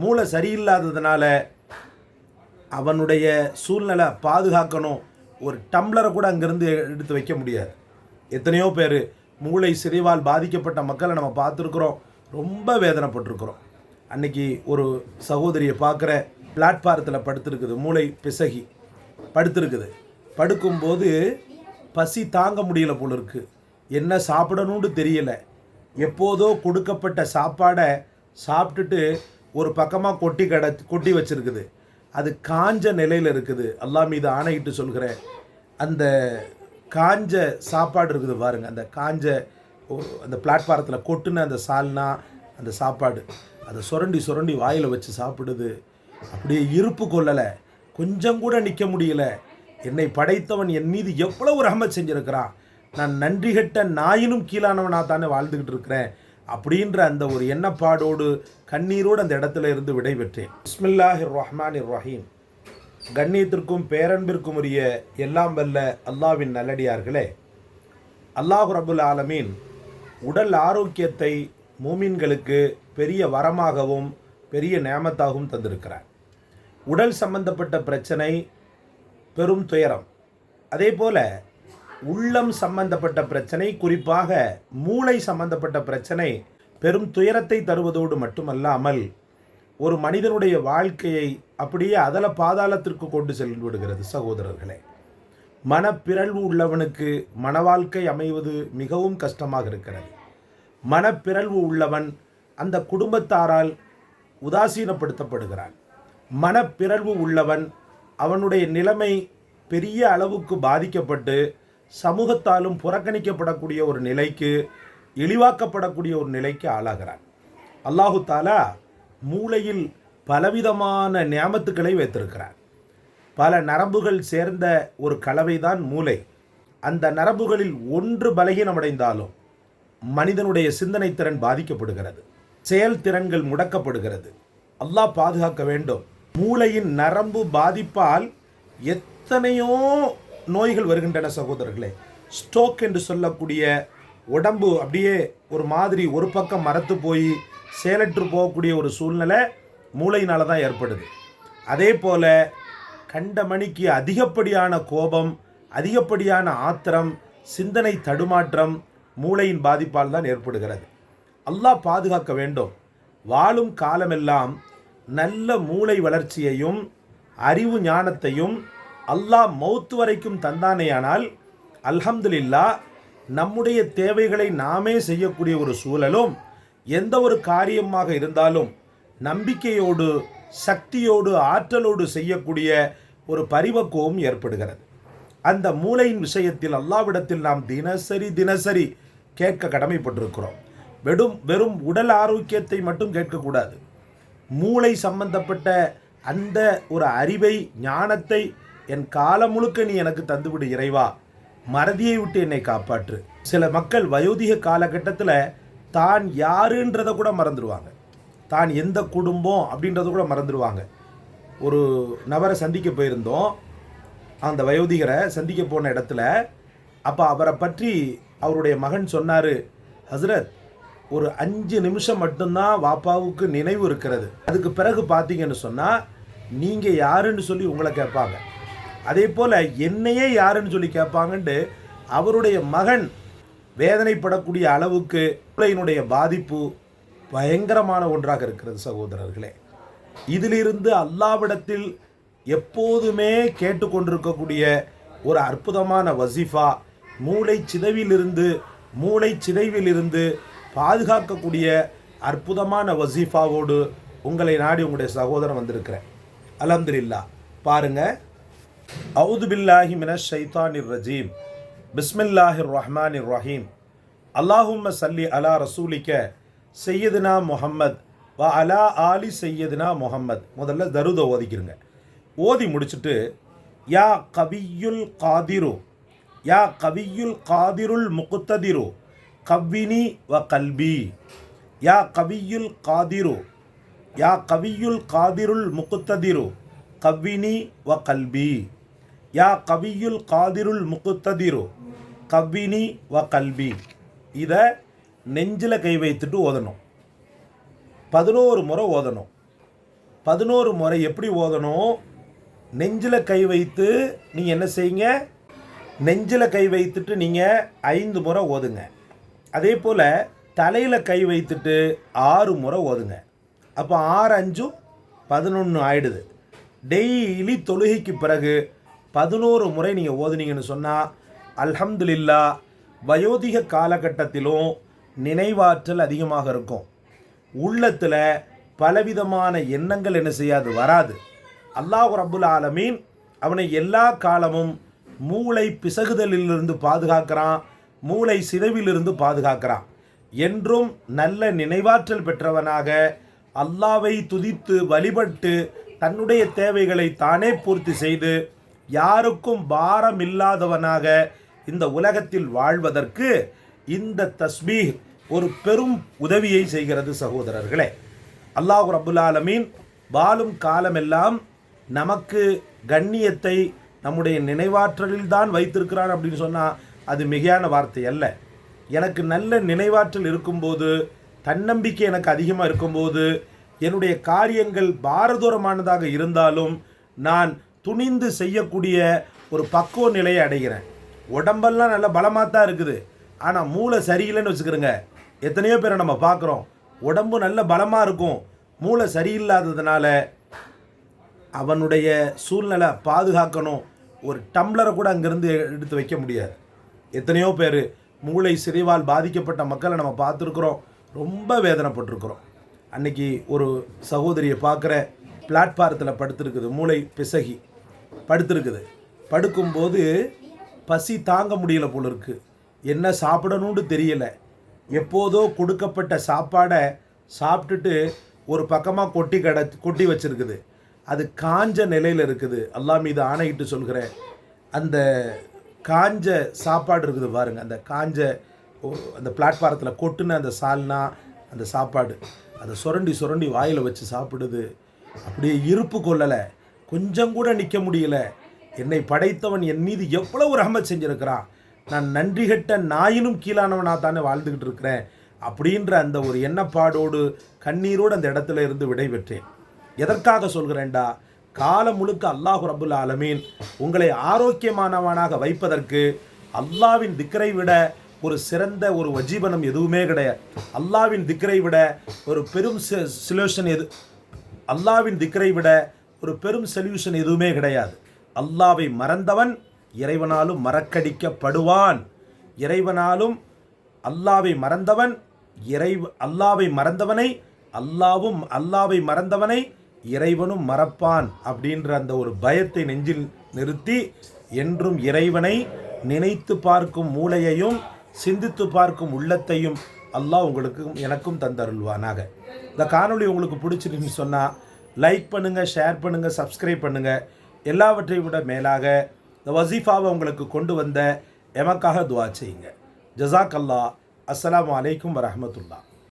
மூளை சரியில்லாததுனால அவனுடைய சூழ்நிலை பாதுகாக்கணும். ஒரு டம்ளரை கூட அங்கேருந்து எடுத்து வைக்க முடியாது. எத்தனையோ பேர் மூளை சிதைவால் பாதிக்கப்பட்ட மக்களை நம்ம பார்த்துருக்குறோம். ரொம்ப வேதனைப்பட்டிருக்கிறோம். அன்னைக்கு ஒரு சகோதரியை பார்க்குற பிளாட்பாரத்தில் படுத்துருக்குது. மூளை பிசகி. படுத்துருக்குது. படுக்கும்போது பசி தாங்க முடியல போல இருக்குது என்ன சாப்பிடணும்னு தெரியலை. எப்போதோ கொடுக்கப்பட்ட சாப்பாடை சாப்பிட்டுட்டு ஒரு பக்கமாக கொட்டி கட கொட்டி வச்சிருக்குது. அது காஞ்ச நிலையில் இருக்குது. அல்லா மீது ஆணையிட்டு சொல்கிறேன். அந்த காஞ்ச சாப்பாடு இருக்குது பாருங்க. அந்த காஞ்ச அந்த பிளாட்ஃபாரத்தில் கொட்டுன அந்த சால்னா அந்த சாப்பாடு அதை சுரண்டி சுரண்டி வாயில் வச்சு சாப்பிடுது. அப்படியே இருப்பு கொள்ளலை. கொஞ்சம் கூட நிற்க முடியல. என்னை படைத்தவன் என் மீது எவ்வளவு ரஹமத் செஞ்சுருக்கிறான். நான் நன்றி கட்ட நாயினும் கீழானவனாக தானே வாழ்ந்துக்கிட்டு இருக்கிறேன். அப்படின்ற அந்த ஒரு எண்ணப்பாடோடு கண்ணீரோடு அந்த இடத்துல இருந்து விடைபெற்றேன். பிஸ்மில்லாஹிர் இர் ரஹீம் கண்ணியத்திற்கும் பேரன்பிற்கும் உரிய எல்லாம் வல்ல அல்லாவின் நல்லடியார்களே. அல்லாஹு ரபுல் ஆலமீன் உடல் ஆரோக்கியத்தை மூமின்களுக்கு பெரிய வரமாகவும் பெரிய நேமத்தாகவும் தந்திருக்கிறார். உடல் சம்பந்தப்பட்ட பிரச்சனை பெரும் துயரம். அதே போல உள்ளம் சம்பந்தப்பட்ட பிரச்சனை குறிப்பாக மூளை சம்பந்தப்பட்ட பிரச்சனை பெரும் துயரத்தை தருவதோடு மட்டுமல்லாமல் ஒரு மனிதனுடைய வாழ்க்கையை அப்படியே அதல பாதாளத்திற்கு கொண்டு சென்று விடுகிறது சகோதரர்களே. மனப்பிறழ்வு உள்ளவனுக்கு மன வாழ்க்கை அமைவது மிகவும் கஷ்டமாக இருக்கிறது. மனப்பிறழ்வு உள்ளவன் அந்த குடும்பத்தாரால் உதாசீனப்படுத்தப்படுகிறான். மனப்பிறழ்வு உள்ளவன் அவனுடைய நிலைமை பெரிய அளவுக்கு பாதிக்கப்பட்டு சமூகத்தாலும் புறக்கணிக்கப்படக்கூடிய ஒரு நிலைக்கு இழிவாக்கப்படக்கூடிய ஒரு நிலைக்கு ஆளாகிறான். அல்லாஹு தாலா மூளையில் பலவிதமான நியமத்துக்களை வைத்திருக்கிறார் பல நரம்புகள் சேர்ந்த ஒரு கலவைதான் மூளை. அந்த நரம்புகளில் ஒன்று பலகீனமடைந்தாலும் மனிதனுடைய சிந்தனை திறன் பாதிக்கப்படுகிறது. செயல்திறன்கள் முடக்கப்படுகிறது. அல்லாஹ் பாதுகாக்க வேண்டும். மூளையின் நரம்பு பாதிப்பால் எத்தனையோ நோய்கள் வருகின்றன சகோதரர்களே. ஸ்ட்ரோக் என்று சொல்லக்கூடிய உடம்பு அப்படியே ஒரு மாதிரி ஒரு பக்கம் மரத்து போய் செயலற்று போகக்கூடிய ஒரு சூழ்நிலை மூளையினால தான் ஏற்படுது. அதே போல் கண்ட மணிக்கு அதிகப்படியான கோபம் அதிகப்படியான ஆத்திரம் சிந்தனை தடுமாற்றம் மூளையின் பாதிப்பால் தான் ஏற்படுகிறது. அல்லாஹ் பாதுகாக்க வேண்டும். வாழும் காலமெல்லாம் நல்ல மூளை வளர்ச்சியையும் அறிவு ஞானத்தையும் அல்லாஹ் மௌத்து வரைக்கும் தந்தானேயானால் அல்ஹம்துலில்லா நம்முடைய தேவைகளை நாமே செய்யக்கூடிய ஒரு சூழலும் எந்த ஒரு காரியமாக இருந்தாலும் நம்பிக்கையோடு சக்தியோடு ஆற்றலோடு செய்யக்கூடிய ஒரு பரிபக்குவம் ஏற்படுகிறது. அந்த மூளையின் விஷயத்தில் அல்லாவிடத்தில் நாம் தினசரி தினசரி கேட்க கடமைப்பட்டிருக்கிறோம். வெறும் வெறும் உடல் ஆரோக்கியத்தை மட்டும் கேட்கக்கூடாது. மூளை சம்பந்தப்பட்ட அந்த ஒரு அறிவை ஞானத்தை என் காலம் முழுக்க நீ எனக்கு தந்துவிடு இறைவா. மறதியை விட்டு என்னை காப்பாற்று. சில மக்கள் வயோதிக காலகட்டத்தில் தான் யாருன்றதை கூட மறந்துடுவாங்க தான் எந்த குடும்பம் அப்படின்றத கூட மறந்துடுவாங்க ஒரு நபரை சந்திக்க போயிருந்தோம். அந்த வயோதிகரை சந்திக்க போன இடத்துல அப்போ அவரை பற்றி அவருடைய மகன் சொன்னார் ஹஸ்ரத் ஒரு அஞ்சு நிமிஷம் மட்டும்தான் வாப்பாவுக்கு நினைவு இருக்கிறது. அதுக்கு பிறகு பார்த்தீங்கன்னு சொன்னால் நீங்கள் யாருன்னு சொல்லி உங்களை கேட்பாங்க. அதே போல் என்னையே யாருன்னு சொல்லி கேட்பாங்கன்ட்டு அவருடைய மகன் வேதனைப்படக்கூடிய அளவுக்கு பிள்ளையினுடைய பாதிப்பு பயங்கரமான ஒன்றாக இருக்கிறது சகோதரர்களே. இதிலிருந்து அல்லாவிடத்தில் எப்போதுமே கேட்டுக்கொண்டிருக்கக்கூடிய ஒரு அற்புதமான வசிஃபா மூளை சிதைவிலிருந்து மூளை சிதைவிலிருந்து பாதுகாக்கக்கூடிய அற்புதமான வசீஃபாவோடு உங்களை நாடி உங்களுடைய சகோதரன் வந்திருக்கிறேன். அல்ஹம்துலில்லாஹ் பாருங்க அவுது பில்லாஹி மின ஷைத்தானிர் ரஜீம். பிஸ்மில்லாஹிர் ரஹ்மானிர் ரஹீம். அல்லாஹும்ம சல்லி அலா ரசூலிக்க செய்யதுனா முஹம்மத் வ அலா ஆலி செய்யதுனா முஹம்மத். முதல்ல தருத ஓதிக்கிறங்க ஓதி முடிச்சுட்டு யா கவியுல் காதிரு யா கவியுல் காதிருல் முகுத்ததிரு கவ்வினி வ கல்பி யா கவியுல் காதிரு யா கவியுல் காதிருல் முகுத்ததிரு கவ்வினி வ கல்பி. யா கவியுல் காதிருல் முக்குத்ததிரு கவினி வ கல்வி. இதை நெஞ்சில் கை வைத்துட்டு ஓதணும். பதினோரு முறை ஓதணும். பதினோரு முறை எப்படி ஓதணும்? நெஞ்சில் கை வைத்து நீங்கள் என்ன செய்யுங்க? நெஞ்சில் கை வைத்துட்டு நீங்கள் ஐந்து முறை ஓதுங்க. அதே போல் தலையில் கை வைத்துட்டு ஆறு முறை ஓதுங்க. அப்போ ஆறு அஞ்சும் பதினொன்று ஆயிடுது. டெய்லி தொழுகைக்கு பிறகு பதினோரு முறை நீங்கள் ஓதுனீங்கன்னு சொன்னால் அல்ஹம்துலில்லா வயோதிக காலகட்டத்திலும் நினைவாற்றல் அதிகமாக இருக்கும். உள்ளத்தில் பலவிதமான எண்ணங்கள் என்ன செய்யாது வராது. அல்லாஹ் ரபுல் ஆலமீன் அவனை எல்லா காலமும் மூளை பிசகுதலிலிருந்து பாதுகாக்கிறான் மூளை சிதைவிலிருந்து பாதுகாக்கிறான். என்றும் நல்ல நினைவாற்றல் பெற்றவனாக அல்லாவை துதித்து வழிபட்டு தன்னுடைய தேவைகளை தானே பூர்த்தி செய்து யாருக்கும் பாரம் இல்லாதவனாக இந்த உலகத்தில் வாழ்வதற்கு இந்த தஸ்பீஹ் ஒரு பெரும் உதவியை செய்கிறது சகோதரர்களே. அல்லாஹ் ரபுல் ஆலமீன் வாழும் காலமெல்லாம் நமக்கு கண்ணியத்தை நம்முடைய நினைவாற்றலில் தான் வைத்திருக்கிறான் அப்படின்னு சொன்னால் அது மிகையான வார்த்தை அல்ல. எனக்கு நல்ல நினைவாற்றல் இருக்கும்போது தன்னம்பிக்கை எனக்கு அதிகமாக இருக்கும்போது என்னுடைய காரியங்கள் பாரதூரமானதாக இருந்தாலும் நான் துணிந்து செய்யக்கூடிய ஒரு பக்குவ நிலையை அடைகிறேன். உடம்பெல்லாம் நல்ல பலமாக தான் இருக்குது. ஆனால் மூளை சரியில்லைன்னு வச்சுக்கிறோங்க. எத்தனையோ பேரை நம்ம பார்க்குறோம். உடம்பு நல்ல பலமாக இருக்கும். மூளை சரியில்லாததுனால அவனுடைய சூழ்நிலை பாதுகாக்கணும். ஒரு டம்ளரை கூட அங்கேருந்து எடுத்து வைக்க முடியாது. எத்தனையோ பேர் மூளை சிதைவால் பாதிக்கப்பட்ட மக்களை நம்ம பார்த்துருக்குறோம். ரொம்ப வேதனைப்பட்டிருக்கிறோம். அன்னைக்கு ஒரு சகோதரியை பார்க்குற பிளாட்ஃபாரத்தில் படுத்துருக்குது. மூளை பிசகி. படுத்திருக்குது. படுக்கும்போது பசி தாங்க முடியல போல இருக்கு. என்ன சாப்பிடணும்னு தெரியல. எப்போதோ கொடுக்கப்பட்ட சாப்பாடை சாப்பிட்டுட்டு ஒரு பக்கமாக கொட்டி கட கொட்டி வச்சிருக்குது. அது காஞ்ச நிலையில் இருக்குது. அல்லா மீது ஆணையிட்டு சொல்கிறேன். அந்த காஞ்ச சாப்பாடு இருக்குது பாருங்கள் அந்த காஞ்ச அந்த பிளாட்ஃபாரத்தில் கொட்டுன அந்த சால்னா அந்த சாப்பாடு அதை சுரண்டி சுரண்டி வாயில் வச்சு சாப்பிடுது. அப்படியே இருப்பு கொள்ளலை. கொஞ்சம் கூட நிற்க முடியல. என்னை படைத்தவன் என் மீது எவ்வளவு ரஹமத் செஞ்சுருக்கிறான். நான் நன்றி கெட்ட நாயினும் கீழானவனாக தானே வாழ்ந்துக்கிட்டு இருக்கிறேன். அப்படின்ற அந்த ஒரு எண்ணப்பாடோடு கண்ணீரோடு அந்த இடத்துல இருந்து விடைபெற்றேன். எதற்காக சொல்கிறேன்டா? காலம் முழுக்க அல்லாஹ் ரபுல் ஆலமீன் உங்களை ஆரோக்கியமானவனாக வைப்பதற்கு அல்லாவின் திக்கரை விட ஒரு சிறந்த ஒரு வஜீபனம் எதுவுமே கிடையாது. அல்லாவின் திக்கரை விட ஒரு பெரும் சொல்யூஷன் எது அல்லாவின் திக்கரை விட ஒரு பெரும் சொல்யூஷன் எதுவுமே கிடையாது. அல்லாவை மறந்தவன் இறைவனாலும் மறக்கடிக்கப்படுவான். இறைவனாலும் அல்லாவை மறந்தவன் இறை அல்லாவை மறந்தவனை அல்லாவும் அல்லாவை மறந்தவனை இறைவனும் மறப்பான் அப்படின்ற அந்த ஒரு பயத்தை நெஞ்சில் நிறுத்தி என்றும் இறைவனை நினைத்து பார்க்கும் மூளையையும் சிந்தித்து பார்க்கும் உள்ளத்தையும் அல்லாஹ் உங்களுக்கும் எனக்கும் தந்தருள்வானாக. இந்த காணொளி உங்களுக்கு பிடிச்சிருக்குன்னு சொன்னால் லைக் பண்ணுங்கள் ஷேர் பண்ணுங்கள் சப்ஸ்கிரைப் பண்ணுங்கள் எல்லாவற்றையும் விட மேலாக இந்த வசீஃபாவை உங்களுக்கு கொண்டு வந்த எமக்காக துவா செய்யுங்க. ஜசாக் அல்லாஹ் அஸ்லாம் அலைக்கும் வரமத்துல்லா